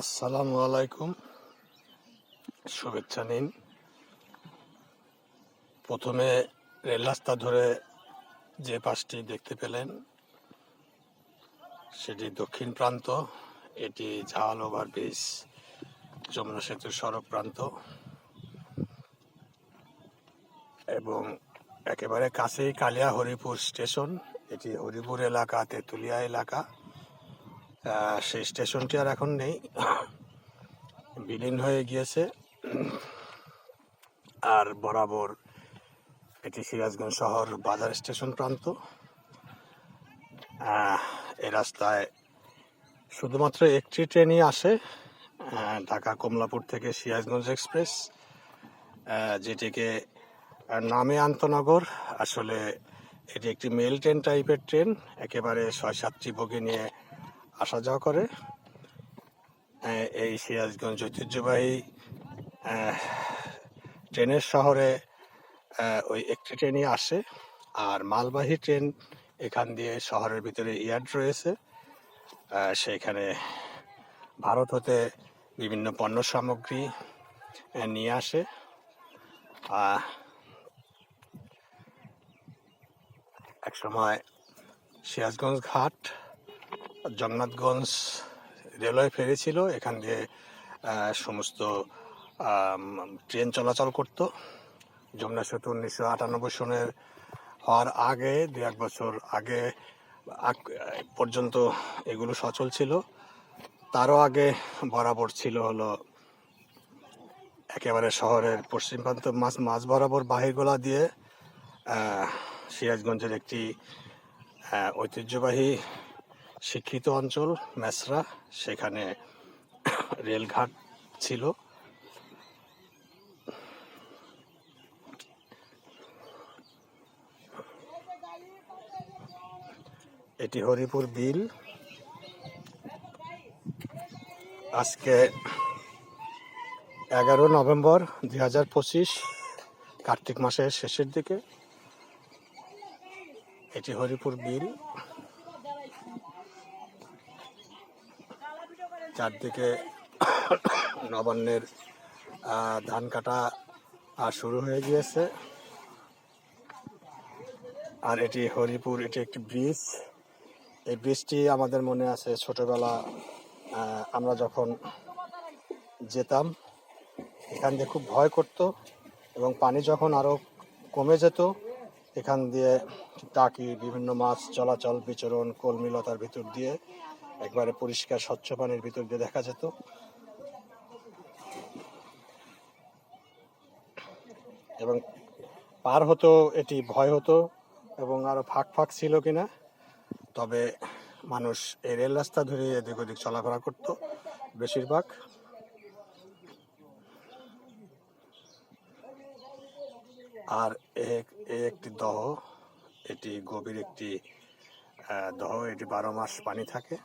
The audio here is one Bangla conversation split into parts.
আসসালামু আলাইকুম। শুভেচ্ছা নিন। প্রথমে রেল রাস্তা ধরে যে পাশটি দেখতে পেলেন, সেটি দক্ষিণ প্রান্ত। এটি ঝাল ওভার ব্রিজ, যমুনা সেতুর সড়ক প্রান্ত। এবং একেবারে কাছেই কালিয়া হরিপুর স্টেশন। এটি হরিপুর এলাকা, তেঁতুলিয়া এলাকা। সেই স্টেশনটি আর এখন নেই। বিলীন হয়ে গিয়েছে। আর বরাবর এটি সিরাজগঞ্জ শহর বাজার স্টেশন প্রান্ত। এই রাস্তায় শুধুমাত্র একটি ট্রেনই আসে ঢাকা কমলাপুর থেকে সিরাজগঞ্জ এক্সপ্রেস যেটিকে নামে আন্তনগর। আসলে এটি একটি মেল ট্রেন টাইপের ট্রেন, একেবারে ছয় সাতটি বগি নিয়ে আসা যাওয়া করে। এই সিরাজগঞ্জ ঐতিহ্যবাহী ট্রেনের শহরে ওই একটি ট্রেনই আসে। আর মালবাহী ট্রেন এখান দিয়ে শহরের ভিতরে ইয়ার্ড রয়েছে। সেখানে ভারত হতে বিভিন্ন পণ্য সামগ্রী নিয়ে আসে। একসময় সিরাজগঞ্জ ঘাট জগন্নাথগঞ্জ রেলওয়ে ফেরি ছিল এখান দিয়ে সমস্ত ট্রেন চলাচল করত। যমুনা সেতু উনিশশো আটানব্বই সনের হওয়ার আগে, দু এক বছর আগে পর্যন্ত এগুলো সচল ছিল। তারও আগে বরাবর ছিল হলো একেবারে শহরের পশ্চিম প্রান্ত মাছ মাঝ বরাবর বাহিরগোলা দিয়ে সিরাজগঞ্জের একটি ঐতিহ্যবাহী শিক্ষিত অঞ্চল মেসরা সেখানে রেলঘাট ছিল। এটি হরিপুর বিল। আজকে এগারো নভেম্বর দুই হাজার পঁচিশ, কার্তিক মাসের শেষের দিকে। এটি হরিপুর বিল। চারদিকে নবান্নের ধান কাটা শুরু হয়ে গিয়েছে। আর এটি হরিপুর, এটি একটি ব্রিজ। এই ব্রিজটি আমাদের মনে আছে ছোটবেলা আমরা যখন যেতাম, এখান দিয়ে খুব ভয় করতো এবং পানি যখন আরও কমে যেত, এখান দিয়ে টাকি, বিভিন্ন মাছ, চলাচল, বিচরণ কলমিলতার ভিতর দিয়ে একবারে পরিষ্কার, স্বচ্ছ পানির ভিতর দিয়ে দেখা যেত। এবং পার হতো, এটি ভয় হতো এবং আরও ফাঁক ফাঁক ছিল কিনা, তবে মানুষ এই রেল রাস্তা ধরে এদিক ওদিক চলাফেরা করতো বেশিরভাগ। আর এ একটি দহ, এটি গভীর একটি দহ, এটি বারো মাস পানি থাকে।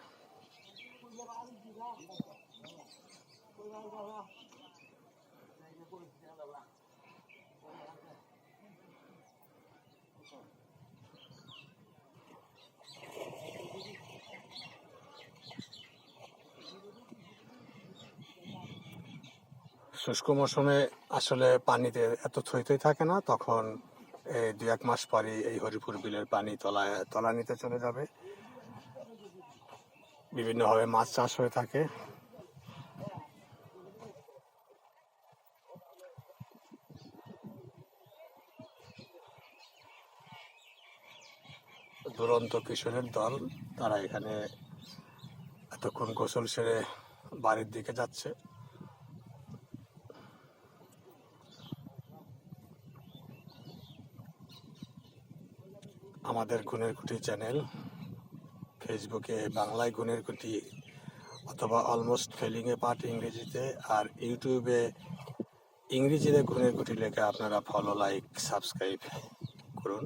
শুষ্ক মৌসুমে আসলে পানিতে এত থই থই থাকে না, তখন এই দু এক মাস পরই এই হরিপুর বিলের পানি তলায় তলানিতে চলে যাবে। বিভিন্নভাবে মাছ চাষ হয়ে থাকে। দুরন্ত কিশোরের দল, তারা এখানে এতক্ষণ গোসল সেরে বাড়ির দিকে যাচ্ছে। আমাদের গুণের কুটি চ্যানেল, ফেসবুকে বাংলায় গুণের কুটি অথবা অলমোস্ট ফেলিং এ পার্ট ইংরেজিতে আর ইউটিউবে ইংরেজিতে গুণের কুটি লেখে আপনারা ফলো লাইক সাবস্ক্রাইব করুন।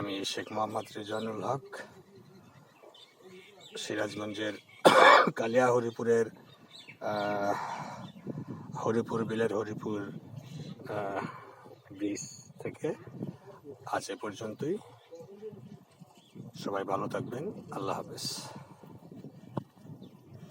আমি শেখ মোহাম্মদ রিজানুল হক, সিরাজগঞ্জের কালিয়া হরিপুরের হরিপুর বিলের হরিপুর ব্রিজ থেকে আজ এ পর্যন্তই। সবাই ভালো থাকবেন। আল্লাহ হাফেজ।